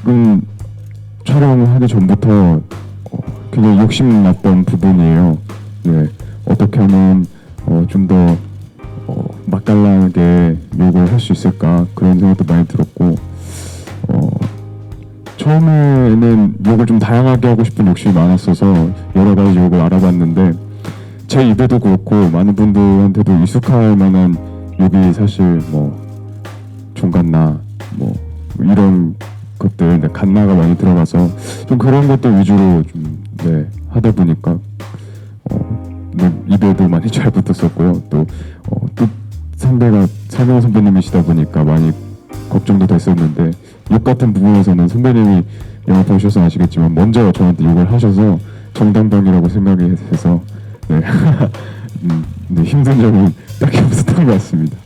조금 촬영하기 전부터 어, 굉장히 욕심 났던 부분이에요. 네, 어떻게 하면 어, 좀더 어, 맛깔나게 욕을 할 수 있을까 그런 생각도 많이 들었고 어, 처음에는 욕을 좀 다양하게 하고 싶은 욕심이 많았어서 여러 가지 욕을 알아봤는데 제 입에도 그렇고 많은 분들한테도 익숙할 만한 욕이 사실 뭐 종갓나 뭐 이런 네, 갓나가 많이 들어가서 좀 그런 것들 위주로 좀 네, 하다 보니까 어, 네, 입에도 많이 잘 붙었었고요. 또, 어, 또 상대가 설명 선배님이시다 보니까 많이 걱정도 됐었는데 욕 같은 부분에서는 선배님이 영화 보셔서 아시겠지만 먼저 저한테 욕을 하셔서 정당방이라고 생각이 돼서 네, 음, 네 힘든 점은 딱히 없었던 것 같습니다.